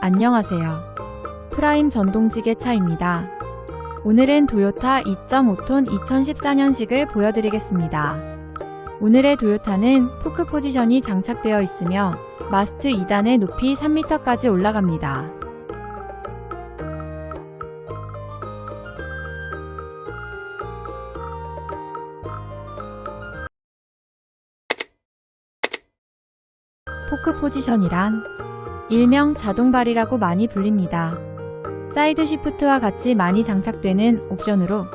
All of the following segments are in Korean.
안녕하세요. 프라임 전동지게 차입니다. 오늘은 도요타 2.5톤 2014년식을 보여드리겠습니다. 오늘의 도요타는 포크 포지션이 장착되어 있으며 마스트 2단의 높이 3m까지 올라갑니다. 포크 포지션이란 일명 자동발이라고 많이 불립니다. 사이드 시프트와 같이 많이 장착되는 옵션으로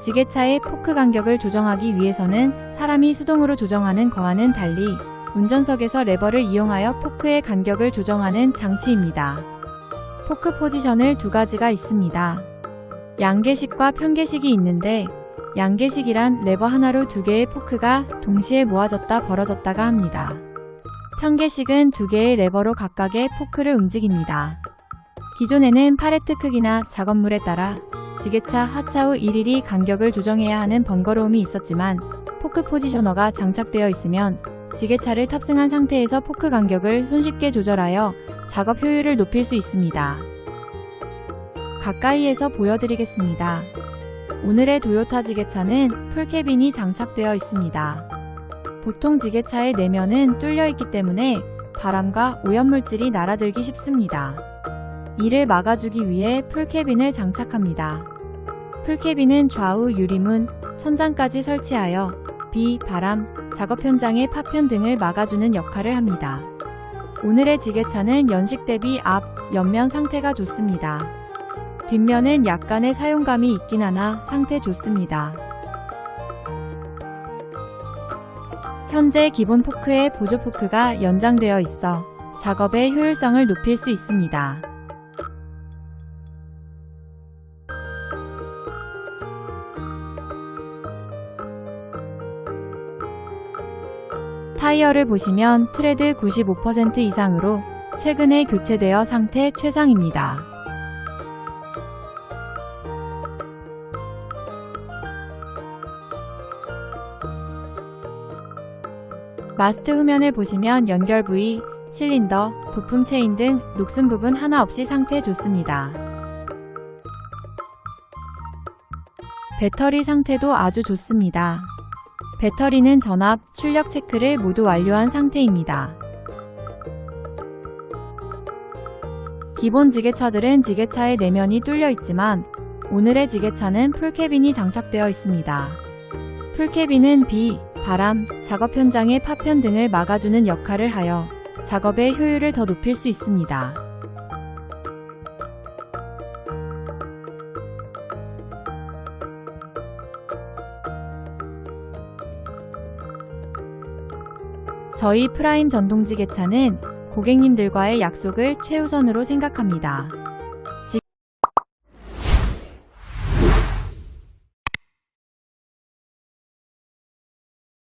지게차의 포크 간격을 조정하기 위해서는 사람이 수동으로 조정하는 거와는 달리 운전석에서 레버를 이용하여 포크의 간격을 조정하는 장치입니다. 포크 포지션을 두 가지가 있습니다. 양계식과 편계식이 있는데 양계식이란 레버 하나로 두 개의 포크가 동시에 모아졌다 벌어졌다가 합니다. 편계식은 두 개의 레버로 각각의 포크를 움직입니다. 기존에는 팔레트 크기나 작업물에 따라 지게차 하차 후 일일이 간격을 조정해야 하는 번거로움이 있었지만 포크 포지셔너가 장착되어 있으면 지게차를 탑승한 상태에서 포크 간격을 손쉽게 조절하여 작업 효율을 높일 수 있습니다. 가까이에서 보여드리겠습니다. 오늘의 도요타 지게차는 풀캐빈이 장착되어 있습니다. 보통 지게차의 내면은 뚫려 있기 때문에 바람과 오염물질이 날아들기 쉽습니다. 이를 막아주기 위해 풀캐빈을 장착합니다. 풀캐빈은 좌우 유리문, 천장까지 설치하여 비, 바람, 작업 현장의 파편 등을 막아주는 역할을 합니다. 오늘의 지게차는 연식 대비 앞, 옆면 상태가 좋습니다. 뒷면은 약간의 사용감이 있긴 하나 상태 좋습니다. 현재 기본 포크에 보조 포크가 연장되어 있어 작업의 효율성을 높일 수 있습니다. 타이어를 보시면 트레드 95% 이상으로 최근에 교체되어 상태 최상입니다. 마스트 후면을 보시면 연결 부위, 실린더, 부품 체인 등 녹슨 부분 하나 없이 상태 좋습니다. 배터리 상태도 아주 좋습니다. 배터리는 전압, 출력 체크를 모두 완료한 상태입니다. 기본 지게차들은 지게차의 내면이 뚫려 있지만 오늘의 지게차는 풀캐빈이 장착되어 있습니다. 풀캐빈은 비, 바람, 작업 현장의 파편 등을 막아주는 역할을 하여 작업의 효율을 더 높일 수 있습니다. 저희 프라임 전동지게차는 고객님들과의 약속을 최우선으로 생각합니다.